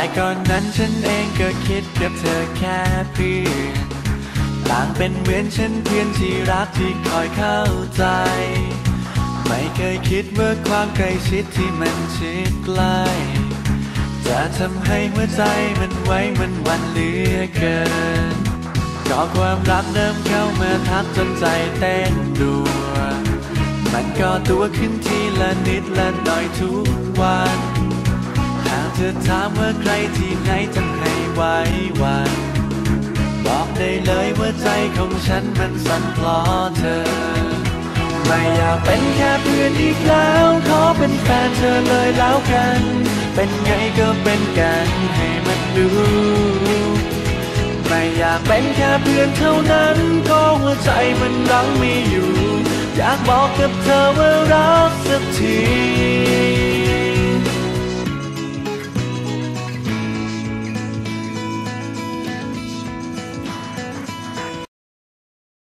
แต่ก่อนนั้นฉันเองก็คิดกับเธอแค่เพื่อนต่างเป็นเหมือนฉันเพื่อนที่รักที่คอยเข้าใจ ไม่เคยคิดว่าความใกล้ชิดที่มันชิดใกล้ จะทำให้หัวใจมันไว้มันวันเหลือเกินก็ความรักเริ่มเข้ามาทักจนใจเต้นรัว มันก็ตัวขึ้นทีละนิดละหน่อยทุกวัน หากเธอถามว่าใครที่ไหนทำให้ไว้วันบอกได้เลยว่าใจของฉันมันสั่นเพราะเธอ ไม่อยากเป็นแค่เพื่อนอีกแล้ว ขอเป็นแฟนเธอเลยแล้วกัน เป็นไงก็เป็นกันให้มันดู ไม่อยากเป็นแค่เพื่อนเท่านั้น ก็หัวใจมันรังไม่อยู่ อยากบอกกับเธอว่ารักสักที